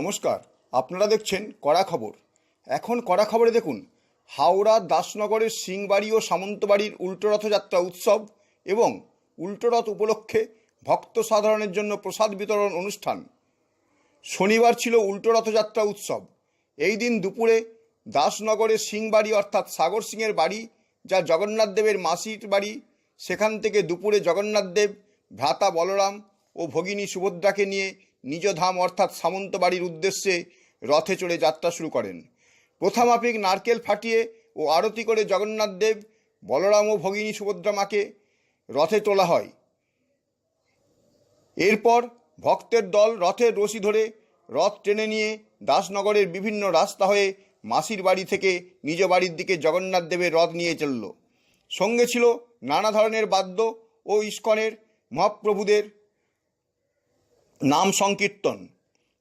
নমস্কার। আপনারা দেখছেন কড়া খবর। এখন কড়া খবরে দেখুন, হাওড়া দাসনগরের সিংবাড়ি ও সামন্তবাড়ির উল্টো রথযাত্রা উৎসব এবং উল্টো রথ উপলক্ষে ভক্ত সাধারণের জন্য প্রসাদ বিতরণ অনুষ্ঠান। শনিবার ছিল উল্টো রথযাত্রা উৎসব। এই দিন দুপুরে দাসনগরের সিংবাড়ি অর্থাৎ সাগর সিংয়ের বাড়ি যা জগন্নাথ দেবের মাসির বাড়ি, সেখান থেকে দুপুরে জগন্নাথ দেব, ভ্রাতা বলরাম ও ভগিনী সুভদ্রাকে নিয়ে নিজ ধাম অর্থাৎ সামন্তবাড়ির উদ্দেশ্যে রথে চড়ে যাত্রা শুরু করেন। প্রথামাফিক নারকেল ফাটিয়ে ও আরতি করে জগন্নাথ দেব, বলরাম ও ভগিনী সুভদ্রা মাকে রথে তোলা হয়। এরপর ভক্তের দল রথের রশি ধরে রথ টেনে নিয়ে দাসনগরের বিভিন্ন রাস্তা হয়ে মাসির বাড়ি থেকে নিজ বাড়ির দিকে জগন্নাথ দেবের রথ নিয়ে চলল। সঙ্গে ছিল নানা ধরনের বাদ্য ও ইস্কনের মহাপ্রভুদের নাম সংকীর্তন।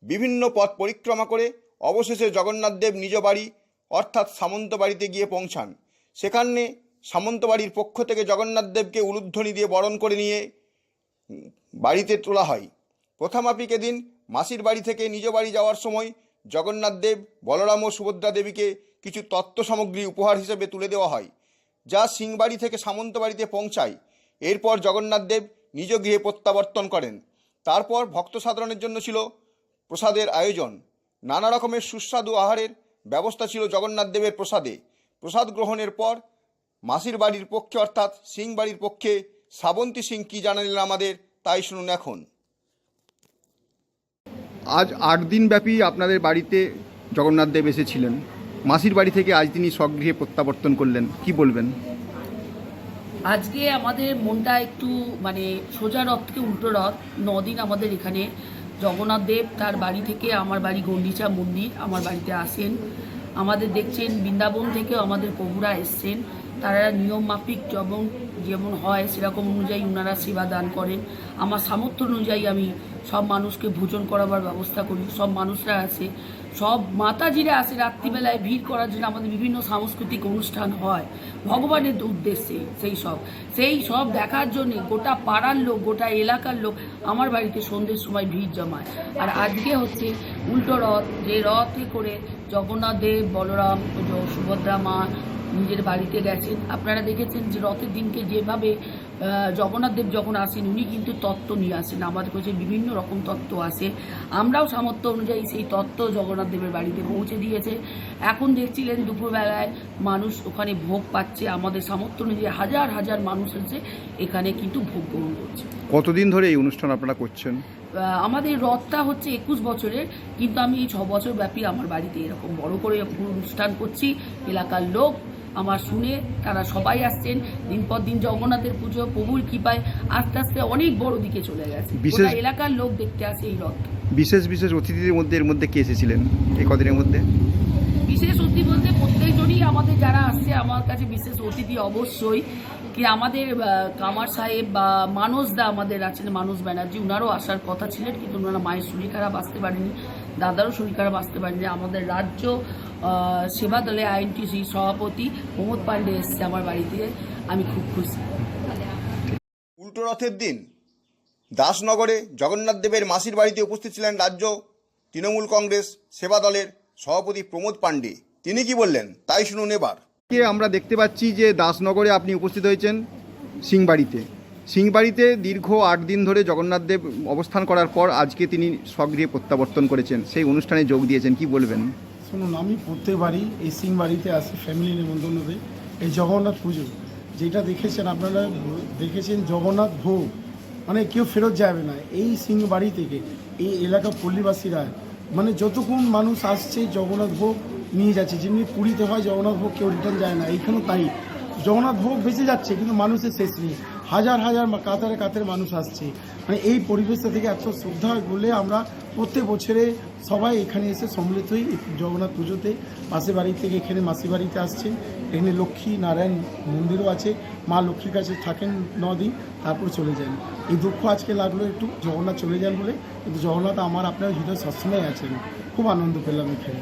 বিভিন্ন পথ পরিক্রমা করে অবশেষে জগন্নাথদেব নিজ বাড়ি, অর্থাৎ সামন্ত বাড়িতে গিয়ে পৌঁছান। সেখানে সামন্ত বাড়ির পক্ষ থেকে জগন্নাথদেবকে উলুধ্বনি দিয়ে বরণ করে নিয়ে বাড়িতে তোলা হয়। প্রথামাপিক এদিন মাসির বাড়ি থেকে নিজ বাড়ি যাওয়ার সময় জগন্নাথদেব বলরাম ও সুভদ্রা দেবীকে কিছু তত্ত্ব সামগ্রী উপহার হিসেবে তুলে দেওয়া হয়, যা সিংবাড়ি থেকে সামন্ত বাড়িতে পৌঁছায়। এরপর জগন্নাথদেব নিজ গৃহে প্রত্যাবর্তন করেন। তারপর ভক্ত সাধারণের জন্য ছিল প্রসাদের আয়োজন। নানা রকমের সুস্বাদু আহারের ব্যবস্থা ছিল জগন্নাথ দেবের প্রসাদে। প্রসাদ গ্রহণের পর মাসির বাড়ির পক্ষে অর্থাৎ সিং বাড়ির পক্ষে শ্রাবন্তী সিং কী জানালেন আমাদের তাই শুনুন এখন। আজ আট দিন ব্যাপী আপনাদের বাড়িতে জগন্নাথ দেব এসেছিলেন। মাসির বাড়ি থেকে আজ তিনি স্বগৃহে প্রত্যাবর্তন করলেন। কি বলবেন? আজকে আমাদের মনটা একটু মানে সোজা রথ থেকে উল্টো রথ। নদিন আমাদের এখানে। জগন্নাথ দেব তার বাড়ি থেকে আমার বাড়ি গন্ডিচা মন্দির, আমার বাড়িতে আসেন। আমাদের দেখছেন বৃন্দাবন থেকেও আমাদের প্রভুরা এসছেন। তারা নিয়ম মাফিক যেমন যেমন হয় সেরকম অনুযায়ী ওনারা সেবা দান করেন। আমার সামর্থ্য অনুযায়ী আমি সব মানুষকে ভোজন করাবার ব্যবস্থা করি। সব মানুষরা আছে। সব মাতাজিরা আসে রাত্রিবেলায় ভিড় করার জন্য আমাদের বিভিন্ন সাংস্কৃতিক অনুষ্ঠান হয়, ভগবানের উদ্দেশ্যে সেই সব। সেই সব দেখার জন্য গোটা পাড়ার লোক, গোটা এলাকার লোক আমার বাড়িতে সন্ধ্যের সময় ভিড় জমায়। আর আজকে হচ্ছে উল্টো রথ, যে রথে করে জগন্নাথ দেব, বলরাম, সুভদ্রা মা নিজের বাড়িতে গেছেন। আপনারা দেখেছেন যে রথের দিনকে যেভাবে জগন্নাথ দেব যখন আসেন উনি কিন্তু তত্ত্ব নিয়ে আসেন। আমাদের কাছে বিভিন্ন রকম তত্ত্ব আসে আমরাও সামর্থ্য অনুযায়ী সেই তত্ত্ব জগন্নাথ দেবের বাড়িতে পৌঁছে দিয়েছে। এখন দেখছিলেন দুপুরবেলায় মানুষ ওখানে ভোগ পাচ্ছে। আমাদের সামর্থ্য অনুযায়ী হাজার হাজার মানুষ এসে এখানে কিন্তু ভোগ গ্রহণ করছে। কতদিন ধরে এই অনুষ্ঠান আপনারা করছেন? আমাদের রথটা হচ্ছে একুশ বছরের কিন্তু আমি এই ছ বছর ব্যাপী আমার বাড়িতে এরকম বড় করে অনুষ্ঠান করছি। এলাকার লোক আমার শুনে তারা সবাই আসছেন। দিন পর দিন জগন্নাথের পুজো প্রভুর কৃপায় আস্তে আস্তে অনেক বড় দিকে চলে গেছে। গোটা এলাকার লোক দেখতে আসে এই রথ। বিশেষ বিশেষ অতিথিদের মধ্যে এর মধ্যে কে এসেছিলেন? এই কদিনের মধ্যে? বিশেষ অতিথি বলতে প্রত্যেকজনই আমাদের যারা আসছে আমার কাছে বিশেষ অতিথি অবশ্যই। কি আমাদের কামার সাহেব বা মানস দা আমাদের আছেন মানস ব্যানার্জি ওনারও আসার কথা ছিলেন কিন্তু ওনারা মায়ের শরীর খারাপ আসতে পারেনি। দাদারও শরীর খারাপ আসতে পারে যে আমাদের রাজ্য সেবা দলে আইএনটিসি সভাপতি প্রমোদ পান্ডে এসছে আমার বাড়িতে। আমি খুব খুশি। উল্টো রথের দিন দাসনগরে জগন্নাথ দেবের মাসির বাড়িতে উপস্থিত ছিলেন রাজ্য তৃণমূল কংগ্রেস সেবা দলের সভাপতি প্রমোদ পাণ্ডে। তিনি কি বললেন? তাই শুনুন এবার। আমরা দেখতে পাচ্ছি যে দাসনগরে আপনি উপস্থিত হয়েছেন সিংবাড়িতে। সিংবাড়িতে দীর্ঘ আট দিন ধরে জগন্নাথ দেব অবস্থান করার পর আজকে তিনি স্বগৃহে প্রত্যাবর্তন করেছেন। সেই অনুষ্ঠানে যোগ দিয়েছেন, কি বলবেন? শুনুন, আমি প্রত্যেকবারই এই সিংবাড়িতে আসি ফ্যামিলি নিমন্ত্রণে এই জগন্নাথ পুজো। যেটা দেখেছেন আপনারা, দেখেছেন জগন্নাথ ভোগ। মানে কেউ ফেরত যাবে না। এই সিংবাড়ি থেকে, এই এলাকা পল্লীবাসীরা মানে যতক্ষণ মানুষ আসছে, জগন্নাথ ভোগ নিয়ে যাচ্ছে। যেমনি পুরীতে হয়, জগন্নাথ ভোগ কেউ রিটার্ন যায় না। এইখানেও তাই। জগন্নাথ ভোগ বেঁচে যাচ্ছে, কিন্তু মানুষের শেষ নেই। হাজার হাজার কাতারে কাতারে মানুষ আসছে। মানে এই পরিবেশটা থেকে এত শ্রদ্ধা বলে আমরা প্রত্যেক বছরে সবাই এখানে এসে সম্মিলিত হই জগন্নাথ পুজোতে। মাসির বাড়ি থেকে এখানে মাসি বাড়িতে আসছেন এখানে লক্ষ্মী নারায়ণ মন্দিরও আছে। মা লক্ষ্মীর কাছে থাকেন দিন তারপর চলে যান। এই দুঃখ আজকে লাগল একটু, জগন্নাথ চলে যান বলে। কিন্তু জগন্নাথ আমার আপনার হৃদয় সবসময় আছেন। খুব আনন্দ পেলাম এখানে।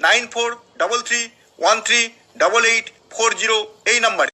nine four double three one three double eight four zero এই নাম্বারে।